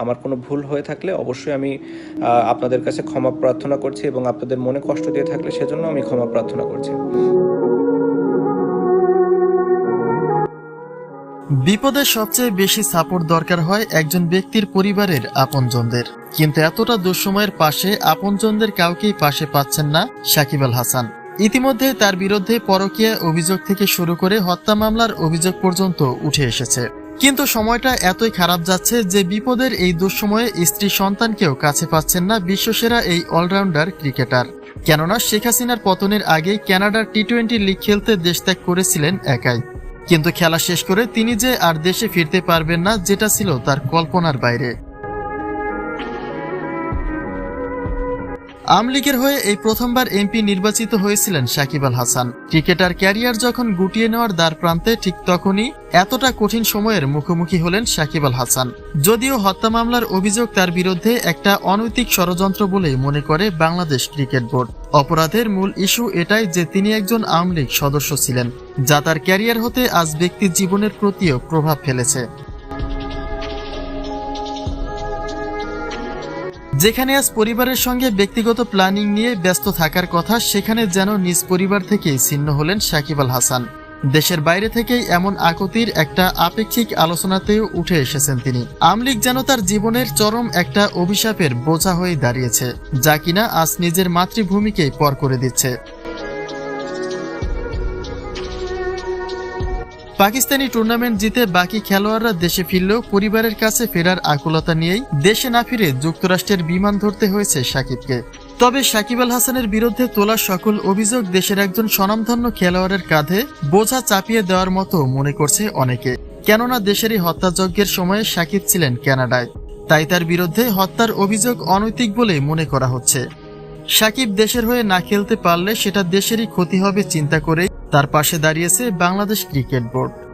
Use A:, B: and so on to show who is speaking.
A: আমার কোনো ভুল হয়ে থাকলে অবশ্যই আমি আপনাদের কাছে ক্ষমা প্রার্থনা করছি এবং আপনাদের মনে কষ্ট দিয়ে থাকলে সেজন্য আমি ক্ষমা প্রার্থনা করছি।
B: বিপদে সবচেয়ে বেশি সাপোর্ট দরকার হয় একজন ব্যক্তির পরিবারের আপনজনদের। কিন্তু এতটা দুঃসময়ের পাশে আপনজনদের কাউকেই পাশে পাচ্ছেন না সাকিব আল হাসান। ইতিমধ্যে তার বিরুদ্ধে পরকীয়া অভিযোগ থেকে শুরু করে হত্যা মামলার অভিযোগ পর্যন্ত উঠে এসেছে। কিন্তু সময়টা এতই খারাপ যাচ্ছে যে বিপদের এই দুঃসময়ে স্ত্রী সন্তানকেও কাছে পাচ্ছেন না বিশ্বসেরা এই অলরাউন্ডার ক্রিকেটার। কেননা শেখ হাসিনার পতনের আগেই ক্যানাডার টি টোয়েন্টি লিগ খেলতে দেশ ত্যাগ করেছিলেন একাই। কিন্তু খেলা শেষ করে তিনি যে আর দেশে ফিরতে পারবেন না, যেটা ছিল তার কল্পনার বাইরে। আওয়ামী লীগের হয়ে এই প্রথমবার এমপি নির্বাচিত হয়েছিলেন সাকিব আল হাসান। ক্রিকেটার ক্যারিয়ার যখন গুটিয়ে নেওয়ার দ্বার প্রান্তে ঠিক তখনই এতটা কঠিন সময়ের মুখোমুখি হলেন সাকিব আল হাসান। যদিও হত্যা মামলার অভিযোগ তার বিরুদ্ধে একটা অনৈতিক ষড়যন্ত্র বলেই মনে করে বাংলাদেশ ক্রিকেট বোর্ড। অপরাধের মূল ইস্যু এটাই যে তিনি একজন আওয়ামী লীগ সদস্য ছিলেন, যা তার ক্যারিয়ার হতে আজ ব্যক্তির জীবনের প্রতিও প্রভাব ফেলেছে। যেখানে আজ পরিবারের সঙ্গে ব্যক্তিগত প্ল্যানিং নিয়ে ব্যস্ত থাকার কথা, সেখানে যেন নিজ পরিবার থেকেই ছিন্ন হলেন সাকিব আল হাসান। দেশের বাইরে থেকেই এমন আকতির একটা আপেক্ষিক আলোচনাতেও উঠে এসেছেন তিনি। আমলিক যেন তার জীবনের চরম একটা অভিশাপের বোঝা হয়ে দাঁড়িয়েছে, যা কিনা আজ নিজের মাতৃভূমিকে পর করে দিচ্ছে। পাকিস্তানি টুর্নামেন্ট জিতে বাকি খেলোয়াড়রা দেশে ফিরলেও পরিবারের কাছে ফেরার আকুলতা নিয়েই দেশে না ফিরে যুক্তরাষ্ট্রের বিমান ধরতে হয়েছে সাকিবকে। তবে সাকিব আল হাসানের বিরুদ্ধে তোলা সকল অভিযোগ দেশের একজন স্বনামধন্য খেলোয়াড়ের কাঁধে বোঝা চাপিয়ে দেওয়ার মতো মনে করছে অনেকে। কেননা দেশের এই হত্যাযজ্ঞের সময়ে সাকিব ছিলেন কানাডায়। তাই তার বিরুদ্ধে হত্যার অভিযোগ অনৈতিক বলে মনে করা হচ্ছে। সাকিব দেশের হয়ে না খেলতে পারলে সেটা দেশেরই ক্ষতি হবে চিন্তা করেই তার পাশে দাঁড়িয়েছে বাংলাদেশ ক্রিকেট বোর্ড।